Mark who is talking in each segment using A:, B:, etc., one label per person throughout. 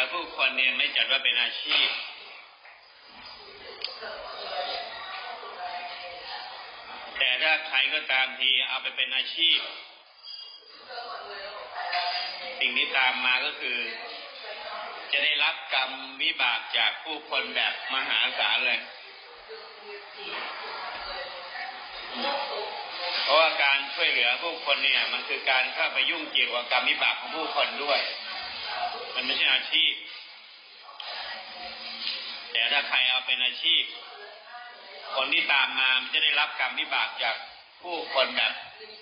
A: อผู้คนเนี่ยไม่จัดว่าเป็นอาชีพ แต่ถ้าใครก็ตามทีเอาไปเป็นอาชีพ สิ่งที่ตามมาก็คือ จะได้รับกรรมวิบากจากผู้คนแบบมหาศาลเลยเพราะว่าการช่วยเหลือผู้คนเนี่ย มันคือการเข้าไปยุ่งเกี่ยวกับกรรมวิบากของผู้คนด้วย มันไม่ใช่อาชีพ แต่ถ้าใครเอาเป็นอาชีพ คนที่ตามมามันจะได้รับกรรมวิบากจากผู้คนแบบ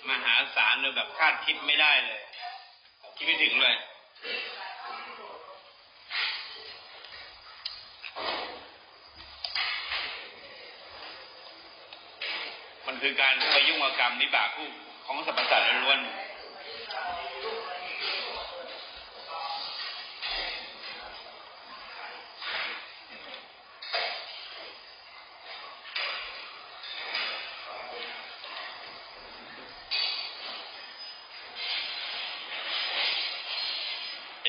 A: มหาศาลหรือแบบคาดคิดไม่ได้เลย คิดไม่ถึงเลย มันคือการไปยุ่งกับกรรมวิบากผู้ของสรรพสัตว์ล้วน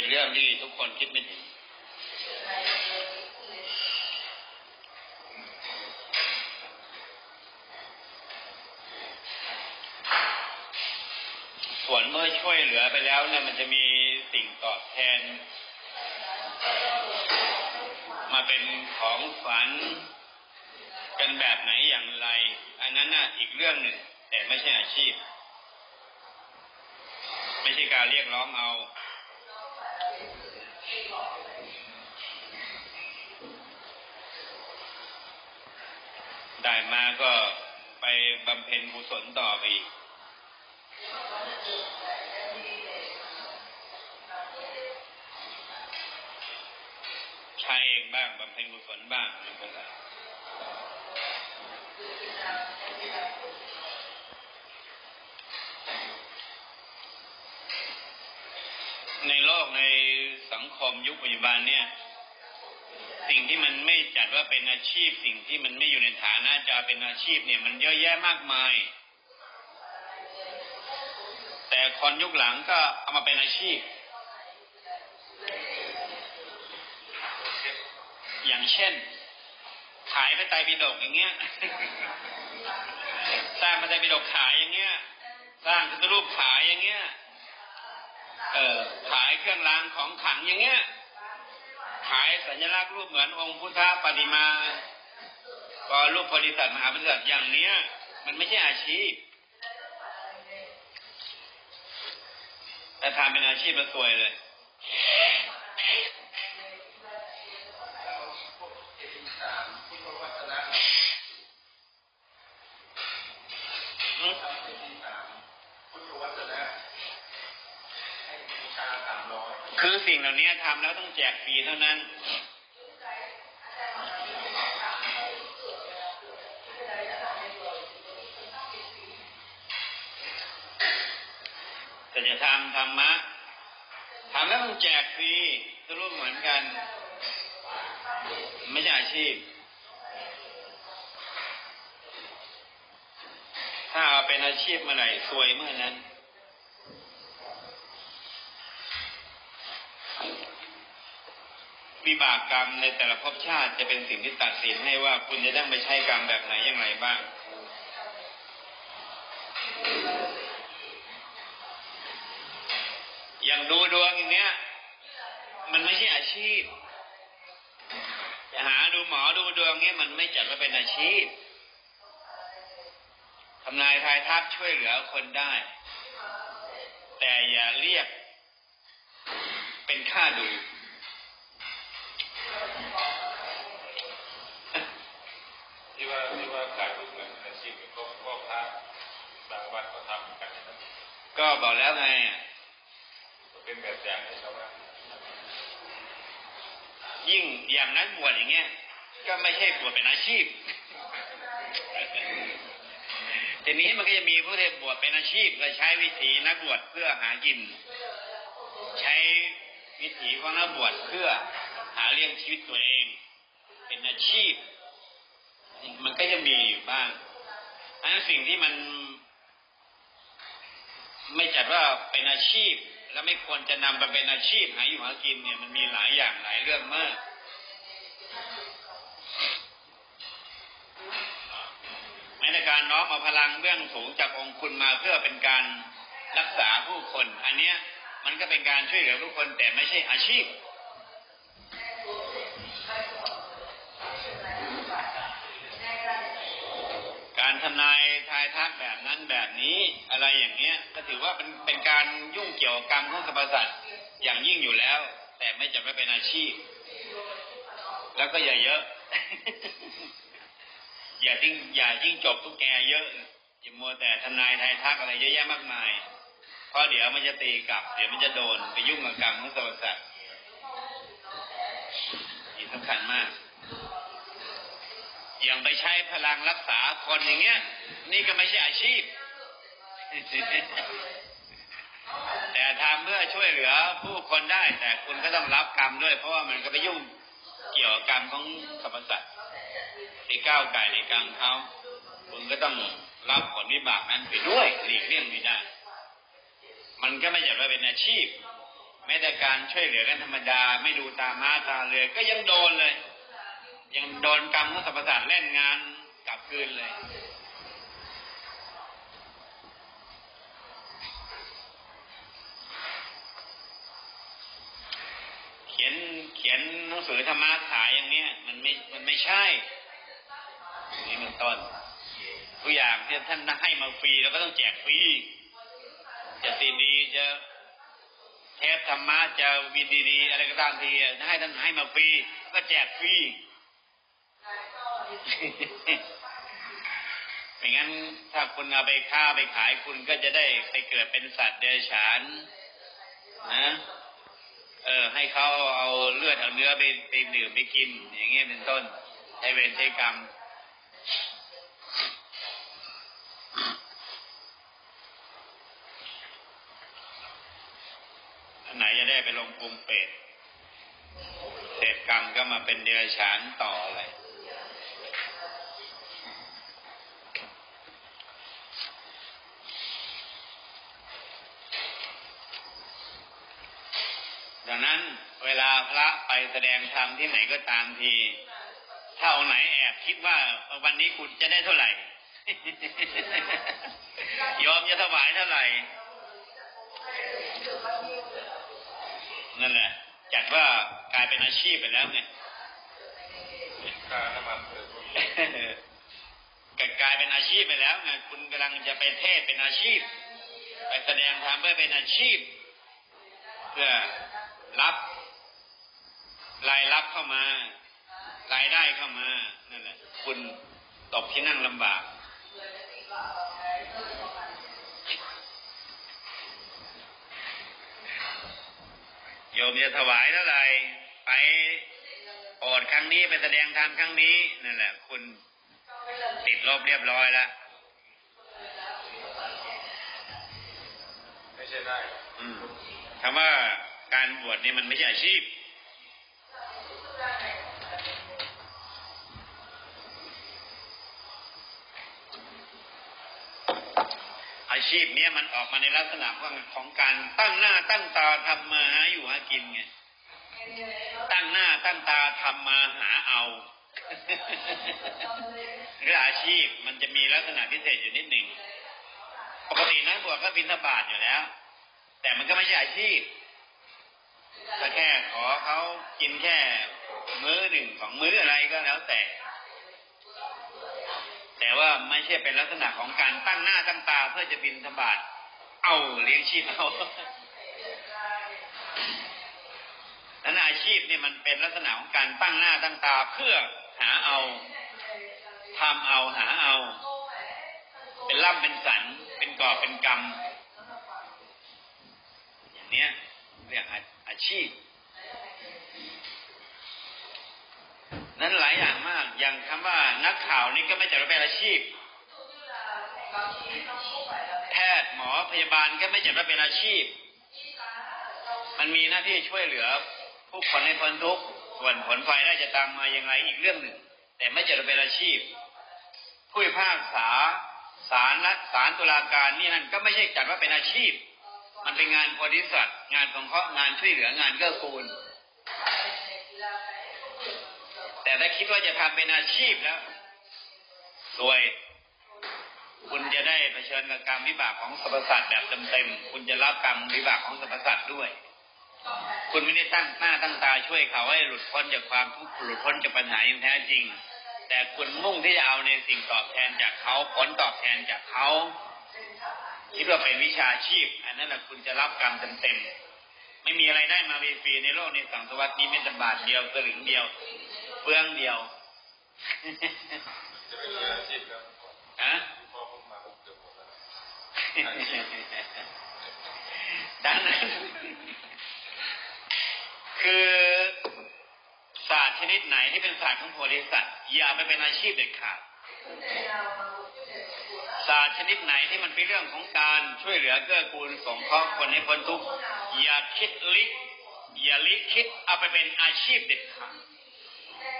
A: เรื่องที่ทุกคนคิดไม่ถึง ส่วนเมื่อช่วยเหลือไปแล้วเนี่ยมันจะมีสิ่งตอบแทน มาเป็นของฝันกันแบบไหนอย่างไร อันนั้นน่ะอีกเรื่องหนึ่ง แต่ไม่ใช่อาชีพ ไม่ใช่การเรียกร้องเอา ได้มาก็ไปบำเพ็ญกุศลต่อไปอีกใช้เองบ้างบำเพ็ญกุศลบ้างไม่เป็นไรในโลกในสังคมยุคปัจจุบันเนี่ย ที่มันไม่จัดว่าเป็นอาชีพสิ่งที่มันไม่อยู่ในฐานะจะเป็นอาชีพเนี่ยมันเยอะแยะมากมาย แต่คนยุคหลังก็เอามาเป็นอาชีพ อย่างเช่น ขายพระไตรปิฎกอย่างเงี้ย สร้างพระไตรปิฎกขายอย่างเงี้ย สร้างพุทธรูปขายอย่างเงี้ย เออขายเครื่องรางของขลังอย่างเงี้ย ขายสัญลักษณ์รูปเหมือนองค์พุทธปฏิมาก็รูปบริษัทมหาบริษัทอย่างเนี้ย มันไม่ใช่อาชีพแต่ทำเป็นอาชีพมันสวยเลย คือสิ่งเหล่านี้ทำแล้วต้องแจกฟรีเท่านั้น แต่จะทำธรรมะทำแล้วต้องแจกฟรีจะรู้เหมือนกัน ไม่ใช่อาชีพ ถ้าเอาเป็นอาชีพเมื่อไหร่ซวยเมื่อนั้น วิบากกรรมในแต่ละภพชาติจะเป็นสิ่งที่ตัดสินให้ว่าคุณจะต้องไปใช้กรรมแบบไหนอย่างไรบ้าง อย่างดูดวงอย่างเนี้ย มันไม่ใช่อาชีพจะหาดูหมอดูดวงเนี้ยมันไม่จัดว่าเป็นอาชีพทำนายทายทักช่วยเหลือคนได้ แต่อย่าเรียกเป็นค่าดู
B: ที่ว่าที่ว่าขายรูปเหมือนอาชีพก็ก็พระบางวัดก็ทำกันนะครับ
A: ก็บอกแล้วไง
B: เป็นแบบอย่างให้ชาวบ้าน
A: ยิ่งอย่างนั้นบวชอย่างเงี้ยก็ไม่ใช่บวชเป็นอาชีพทีนี้มันก็จะมีผู้ที่บวชเป็นอาชีพและใช้วิถีนักบวชเพื่อหากิน ใช้วิถีของนักบวชเพื่อหาเลี้ยงชีวิตตัวเอง เป็นอาชีพ มันก็จะมีอยู่บ้างอันนั้นสิ่งที่มัน ไม่จัดว่าเป็นอาชีพแและไม่ควรจะนำไปเป็นอาชีพหาอยู่หากินเนี่ยมันมีหลายอย่างหลายเรื่องมากแม้แต่การน้อมเอาพลังเบื้องสูงจากองค์คุณมาเพื่อเป็นการรักษาผู้คน อันเนี้ยมันก็เป็นการช่วยเหลือผู้คนแต่ไม่ใช่อาชีพ นายทายทักแบบนั้นแบบนี้อะไรอย่างเงี้ย ก็ถือว่าเป็นเป็นการยุ่งเกี่ยวกับกรรมของสรรพสัตว์อย่างยิ่งอยู่แล้ว แต่ไม่จำเป็นเป็นอาชีพ แล้วก็อย่าเยอะ อย่าทิ้งอย่ายิ่งจบทุกแกเยอะอย่ามัวแต่ทนายทายทักอะไรเยอะแยะมากมายเพราะเดี๋ยวมันจะตีกลับ เดี๋ยวมันจะโดนไปยุ่งกับกรรมของสรรพสัตว์สำคัญมาก อย่างไปใช้พลังรักษาคนอย่างเงี้ย นี่ก็ไม่ใช่อาชีพ แต่ทำเพื่อช่วยเหลือผู้คนได้ แต่คุณก็ต้องรับกรรมด้วย เพราะว่ามันก็ไปยุ่งเกี่ยวกับกรรมของสรรพสัตว์ไปก้าวไก่ในกรรมเขาคุณก็ต้องรับผลวิบากนั้นไปด้วยหลีกเลี่ยงไม่ได้ มันก็ไม่ใช่ว่าเป็นอาชีพ แม้แต่การช่วยเหลือกันธรรมดา ไม่ดูตาม้าตาเรือก็ยังโดนเลย ยังโดนกรรมของสรรพสัตว์เล่นงานกลับคืนเลย เขียนเขียนหนังสือธรรมะขายอย่างเนี้ย มันไม่มันไม่ใช่นี่เป็นต้นทุกอย่างที่ท่านให้มาฟรีเราก็ต้องแจกฟรีจะซีดีจะเทปธรรมะจะวิดีดีอะไรก็ตามทีถ้าให้ท่านให้มาฟรีก็แจกฟรี ไม่งั้นถ้าคุณเอาไปค้าไปขายคุณก็จะได้ไปเกิดเป็นสัตว์เดรัจฉานนะเออ ให้เขาเอาเลือดเอาเนื้อไปไปดื่มไปกิน อย่างเงี้ยเป็นต้นใช้เวรใช้กรรมอันไหนจะได้ไปลงกรุงเป็ดเศษกรรมก็มาเป็นเดรัจฉานต่อเลยดังนั้นเวลา พระไปแสดงธรรมที่ไหนก็ตามที ถ้าเอาไหนแอบคิดว่าวันนี้คุณจะได้เท่าไหร่ ยอมจะถวายเท่าไหร่ นั่นแหละ จัดว่ากลายเป็นอาชีพไปแล้วไง
B: ค่าน้ำมันเกิดพวกนี้
A: กลายเป็นอาชีพไปแล้วไงคุณกำลังจะไปเทศเป็นอาชีพ ไปแสดงธรรมเพื่อเป็นอาชีพ เพื่อรับ รายรับเข้ามารายได้เข้ามานั่นแหละ คุณตกที่นั่งลำบากโยมจะถวายเท่าไหร่ไปโอดครั้งนี้ไปแสดงธรรมครั้งนี้นั่นแหละ คุณติดลบเรียบร้อยแล้ว
B: ไม่ใช่ได้หรอก
A: อืมคำว่าการบวชนี่มันไม่ใช่อาชีพ อาชีพเนี้ยมันออกมาในลักษณะของของการตั้งหน้าตั้งตาทำมาหาอยู่หากินไงตั้งหน้าตั้งตาทำมาหาเอาหรืออาชีพมันจะมีลักษณะพิเศษอยู่นิดหนึ่งปกตินักบวชก็บินทบาทอยู่แล้ว แต่มันก็ไม่ใช่อาชีพถ้าแค่ขอเขากินแค่ มื้อหนึ่งสองมื้ออะไรก็แล้วแต่ แต่ว่าไม่ใช่เป็นลักษณะของการตั้งหน้าตั้งตาเพื่อจะบินทบาทเอาเลี้ยงชีพเอานั้นอาชีพเนี่ยมันเป็นลักษณะของการตั้งหน้าตั้งตาเพื่อหาเอาทำเอาหาเอา เป็นล่ำเป็นสัน เป็นก่อเป็นกรรม อย่างเนี้ยเรียกอาอาชีพ นั้นหลายอย่างมาก อย่างคำว่านักข่าวนี่ก็ไม่จัดว่าเป็นอาชีพ แพทย์หมอพยาบาลก็ไม่จัดว่าเป็นอาชีพ มันมีหน้าที่ช่วยเหลือผู้คนให้พ้นทุกข์ส่วนผลไฟได้จะตามมาอย่างไรอีกเรื่องหนึ่ง แต่ไม่จัดว่าเป็นอาชีพ ผู้พิพากษาศาลและศาลตุลาการนี่นั่นก็ไม่ใช่จัดว่าเป็นอาชีพ มันเป็นงานบริษัทงานของเขาะห์งานช่วยเหลืองานเกื้อกูล แต่ถ้าคิดว่าจะทำเป็นอาชีพแล้วสวย คุณจะได้เผชิญกับกรรมวิบากของสรรพสัตว์แบบเต็มๆคุณจะรับกรรมวิบากของสรรพสัตว์ด้วย คุณไม่ได้ตั้งหน้าตั้งตาช่วยเขาให้หลุดพ้นจากความทุกข์หลุดพ้นจากปัญหาอย่างแท้จริง แต่คุณมุ่งที่จะเอาในสิ่งตอบแทนจากเขาผลตอบแทนจากเขาคิดว่าเป็นวิชาชีพ อันนั้นแหละคุณจะรับกรรมเต็มๆไม่มีอะไรได้มาฟรีๆในโลกในสังสารวัตนี้ไม่แต่บาทเดียวสลึงเดียว เปลืองเดียว
B: จะเป็นอาชีพแล้ว
A: ฮะ
B: พอผมมาผมเกือบหมดแล้ว
A: ดังนั้นคือศาสตร์ชนิดไหนที่เป็นศาสตร์ของโพธิสัตว์อย่าไปเป็นอาชีพเด็ดขาดศาสตร์ชนิดไหนที่มันเป็นเรื่องของการช่วยเหลือเกื้อกูลสงเคราะห์คนให้พ้นทุกข์อย่าคิดลิอย่าลิคิดเอาไปเป็นอาชีพเด็ดขาด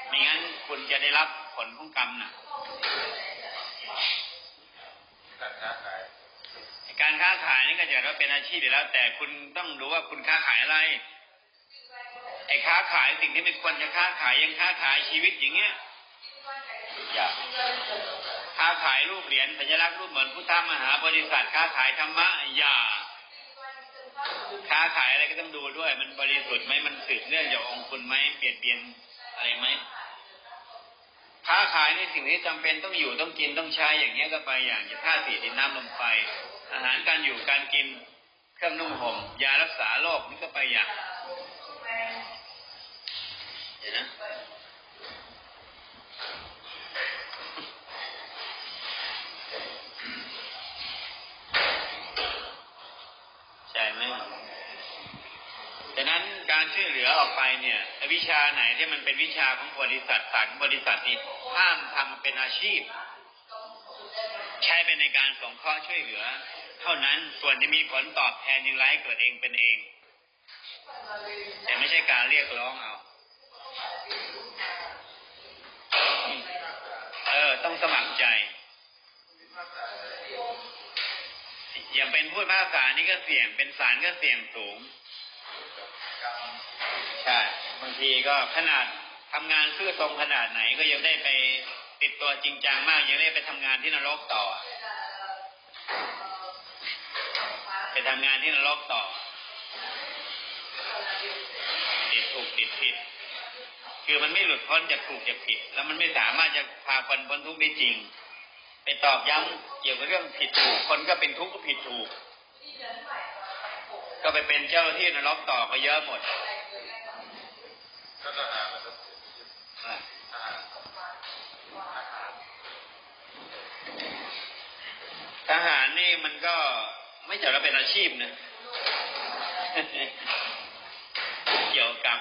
A: ไม่งั้นคุณจะได้รับผลของกรรมนะ
B: การค้าขาย
A: การค้าขายนี่ก็จะว่าเป็นอาชีพอยู่แล้ว แต่คุณต้องรู้ว่าคุณค้าขายอะไรไอ้ค้าขายสิ่งที่ไม่ควรจะค้าขายยังค้าขายชีวิตอย่างเงี้ยอย่าค้าขายรูปเหรียญสัญลักษณ์รูปเหมือนพุทธมหาบริษัทค้าขายธรรมะอย่าค้าขายอะไรก็ต้องดูด้วย มันบริสุทธิ์ไหมมันสืบเนื่องจากองค์คุณไหมเปลี่ยนเปลี่ยน อะไรไหมค้าขายในสิ่งที่จำเป็นต้องอยู่ต้องกินต้องใช้อย่างเงี้ยก็ไปอย่างจะท่าสีดินน้ำลมไฟ อาหารการอยู่การกินเครื่องนุ่งห่มยารักษาโรคนี่ก็ไปอย่างเดี๋ยวนะใช่ไหมดังนั้นการช่วยเหลือออก ไปเนี่ยวิชาไหนที่มันเป็นวิชาของบริษัทต่างบริษัทนี้ห้ามทำเป็นอาชีพ ใช้เป็นในการสงเคราะห์ช่วยเหลือ เท่านั้นส่วนจะมีผลตอบแทนอย่างไรเกิดเองเป็นเอง แต่ไม่ใช่การเรียกร้องเอาเออต้องสมัครใจอย่างเป็นพูดภาษานี่ก็เสี่ยงเป็นสารก็เสี่ยงสูงางทีก็ขนาดทำงานซื่อตรงขนาดไหนก็ยังได้ไปติดตัวจริงจังมากยังได้ไปทำงานที่นรกต่อ ไปทำงานที่นรกต่อ ติดถูกติดผิด คือมันไม่หลุดพ้นจากถูกจากผิด แล้วมันไม่สามารถจะพาคนพ้นทุกข์ได้จริง ไปตอกย้ำเกี่ยวกับเรื่องผิดถูกคนก็เป็นทุกข์ก็ผิดถูก ก็ไปเป็นเจ้าที่นรกต่อก็เยอะหมด
B: ทหารนี่
A: มันก็ไม่จัดว่าเป็นอาชีพนะเกี่ยวกรรม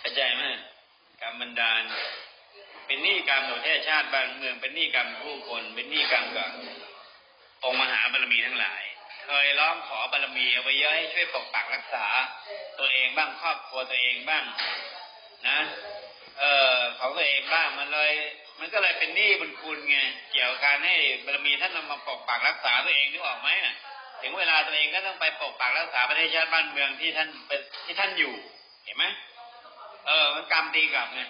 A: เข้าใจไหมกรรมบันดาล เป็นหนี้กรรมของประเทศชาติบ้านเมือง เป็นหนี้กรรมผู้คน เป็นหนี้กรรมกับองค์มหาบารมีทั้งหลาย เคยร้องขอบารมีเอาไว้เยอะให้ช่วยปกปักรักษา ตัวเองบ้างครอบครัวตัวเองบ้าง นะ เออของตัวเองบ้างมันเลย มันก็เลยเป็นหนี้บุญคุณไงเกี่ยวกับการให้บารมีท่านนำมาปกปักรักษาตัวเองนึกออกไหมน่ะ ถึงเวลาตัวเองก็ต้องไปปกปักรักษาประเทศชาติบ้านเมืองที่ท่านเป็นที่ท่านอยู่ เห็นไหมเออ มันกรรมตีกลับไง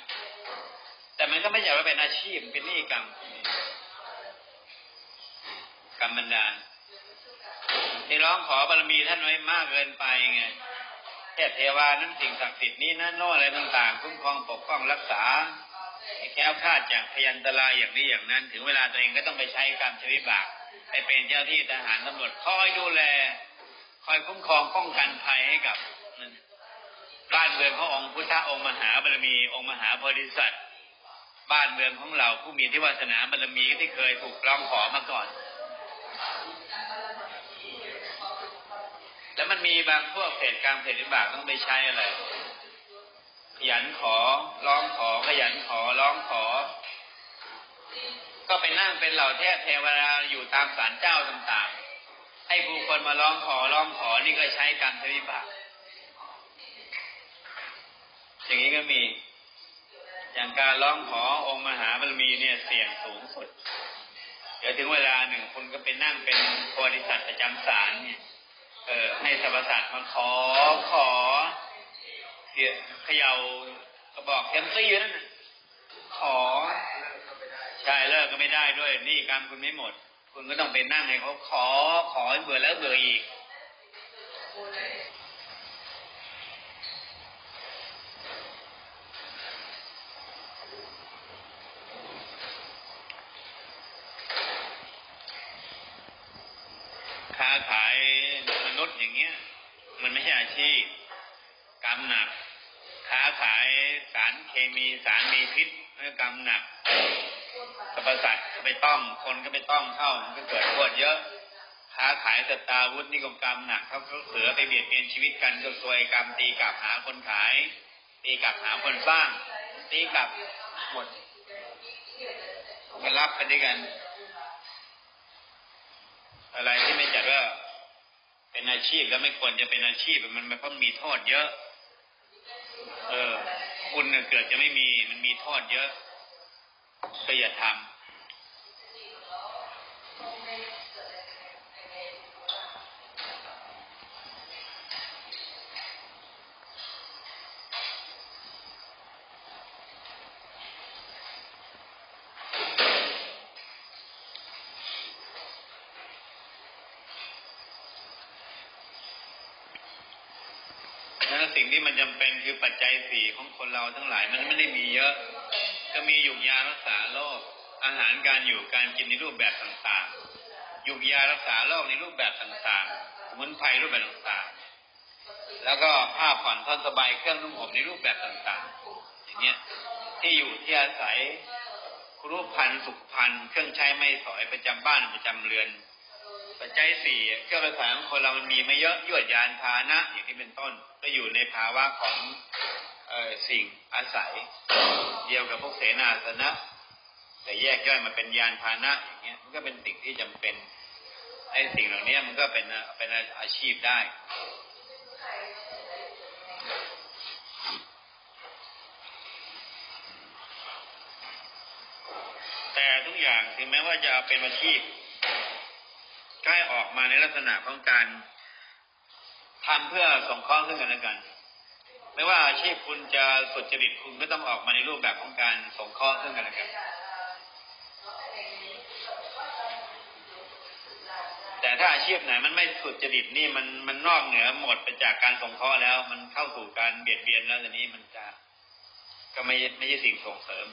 A: แต่มันก็ไม่ใช่ว่าเป็นอาชีพเป็นหนี้กรรมกรรมบันดาล ที่ร้องขอบารมีท่านไว้มากเกินไปไงเทพเทวานั้นสิ่งศักดิ์สิทธิ์นี้นั่นโน่อะไรต่างๆคุ้มครองปกป้องรักษาแค้วคาดจากพยันตรายอย่างนี้อย่างนั้น ถึงเวลาตัวเองก็ต้องไปใช้กรรมชวิบากไปเป็นเจ้าที่ทหารตำรวจคอยดูแล คอยคุ้มครองป้องกันภัยให้กับบ้านเมืองขององค์พุทธองค์มหาบารมีองค์มหาโพธิสัตว์บ้านเมืองของเราผู้มีที่วาสนาบารมีที่เคยถูกร้องขอมาก่อน แล้วมันมีบางพวกเศษกรรมเศษวิบากต้องไปใช้อะไร ขยันขอ ร้องขอ ขยันขอ ร้องขอ ก็ไปนั่งเป็นเหล่าเทพเทวดาอยู่ตามศาลเจ้าต่างๆ ให้ผู้คนมาร้องขอ ร้องขอ นี่ก็ใช้กรรมเศษวิบาก อย่างนี้ก็มี อย่างการร้องขอองค์มหาบารมีเนี่ยเสี่ยงสูงสุด เดี๋ยวถึงเวลาหนึ่งคุณก็ไปนั่งเป็นโพธิสัตว์ประจำศาลเนี่ย เออให้สรรพสัตว์มาขอขอเสียเขย่ากระบอกเทมซี่อยู่นั่นนะขอใช่เลิกก็ไม่ได้ด้วยนี่กรรมคุณไม่หมด คุณก็ต้องไปนั่งให้เขาขอขอเบื่อแล้วเบื่ออีกค้าขาย อย่างเงี้ย มันไม่ใช่อาชีพกรรมหนัก ค้าขายสารเคมีสารมีพิษนั่กรรมหนักสรรพสัตว์ก็ไปต้องคนก็ไปต้องเข้ามันก็เกิดโทษเยอะค้าขายสตาวุธนี่ก็กรรมหนักเขาเขาเสือไปเบียดเบียนชีวิตกันก็ซวยกรรมตีกลับหาคนขาย ตีกลับหาคนสร้าง ตีกลับหมดก็รับไปด้วยกัน อะไรที่ไม่จัดว่า เป็นอาชีพแล้วไม่ควรจะเป็นอาชีพมันมันต้องมีโทษเยอะ เออ คุณเนี่ยเกิดจะไม่มีมันมีโทษเยอะก็อย่าทำ สิ่งที่มันจำเป็นคือปัจจัยสี่ของคนเราทั้งหลายมันไม่ได้มีเยอะ ก็มีหยุกยารักษาโรคอาหารการอยู่การกินในรูปแบบต่างๆหยุกยารักษาโรคในรูปแบบต่างๆสมุนไพรรูปแบบต่างๆ แล้วก็ผ้าผ่อนท่อนสบายเครื่องนุ่งห่มในรูปแบบต่างๆ อย่างเงี้ยที่อยู่ที่อาศัยรูปพันธุ์สุขพันธุ์เครื่องใช้ไม่สอยประจำบ้านประจำเรือน ปัจจัยสี่เครื่องประสานของคนเรามันมีไม่เยอะยวดยานพาหนะ อย่างนี้เป็นต้น ก็อยู่ในภาวะของเออสิ่งอาศัย เดียวกับพวกเสนาสนะ แต่แยกย่อยมาเป็นยานพาหนะ อย่างเงี้ยมันก็เป็นสิ่งที่จำเป็นไอ้สิ่งเหล่านี้มันก็เป็นเป็นอาชีพได้แต่ทุกอย่างถึงแม้ว่าจะเอาเป็นอาชีพ ก็ให้ออกมาในลักษณะของการทำเพื่อส่งเคราะห์ซึ่งกันและกัน ไม่ว่าอาชีพคุณจะสุจริตคุณก็ต้องออกมาในรูปแบบของการส่งเคราะห์ซึ่งกันและกัน แต่ถ้าอาชีพไหนมันไม่สุจริตนี่มันมันนอกเหนือหมดไปจากการส่งเคราะห์แล้ว มันเข้าสู่การเบียดเบียนแล้วทีนี้มันจะก็ไม่ไม่ใช่สิ่งส่งเสริม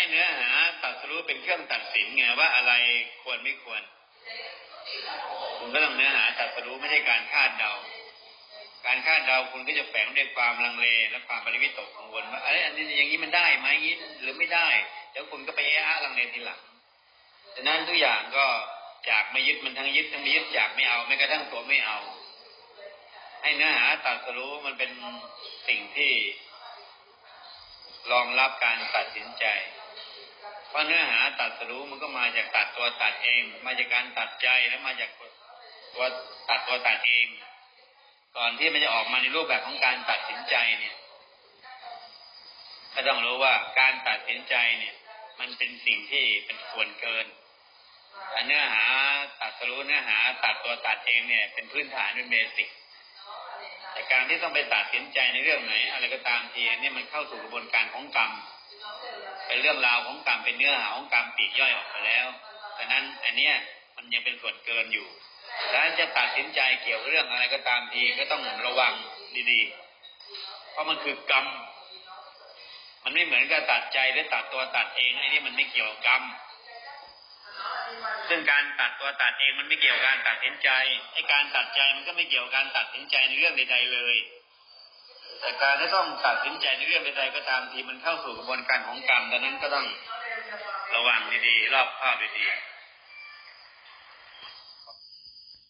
A: ให้เนื้อหาตัดสรู้เป็นเครื่องตัดสินไงว่าอะไรควรไม่ควร คุณก็ต้องเนื้อหาตัดสรู้ไม่ใช่การคาดเดา การคาดเดาคุณก็จะแฝงด้วยความลังเลและความปริวิตกกังวลว่าเอ้ยอันนี้อย่างนี้มันได้ไหมอย่างนี้หรือไม่ได้ แล้วคุณก็ไปเอะลังเลทีหลังฉะนั้นทุกอย่างก็จากไม่ยึดมันทั้งยึดทั้งไม่ยึดจากไม่เอาแม้กระทั่งตัวไม่เอา ให้เนื้อหาตัดสรู้มันเป็นสิ่งที่รองรับการตัดสินใจ เพราะเนื้อหาตัดสรู้มันก็มาจากตัดตัวตัดเอง มาจากการตัดใจแล้วมาจากตัวตัดตัวตัดเอง ก่อนที่มันจะออกมาในรูปแบบของการตัดสินใจเนี่ยก็ต้องรู้ว่าการตัดสินใจเนี่ย มันเป็นสิ่งที่เป็นส่วนเกินแต่เนื้อหาตัดสรู้เนื้อหา ตัดตัวตัดเองเนี่ย เป็นพื้นฐานเป็นเบสิกแต่การที่ต้องไปตัดสินใจในเรื่องไหน อะไรก็ตามทีนนี้มันเข้าสู่กระบวนการของกรรม เป็นเรื่องราวของกรรมเป็นเนื้อหาของกรรมปีกย่อยออกมาแล้วดังนั้นอันเนี้ยมันยังเป็นส่วนเกินอยู่แล้วจะตัดสินใจเกี่ยวกับเรื่องอะไรก็ตามทีก็ต้องระวังดีๆ เพราะมันคือกรรม มันไม่เหมือนกับตัดใจหรือตัดตัวตัดเองไอ้นี่มันไม่เกี่ยวกับกรรม ซึ่งการตัดตัวตัดเองมันไม่เกี่ยวกับการตัดสินใจไอ้การตัดใจมันก็ไม่เกี่ยวกับการตัดสินใจในเรื่องใดๆเลย แต่การที่ต้องตัดสินใจในเรื่องใดๆก็ตามทีมันเข้าสู่กระบวนการของกรรมดังนั้นก็ต้องระวังดีๆรอบคอบดีๆ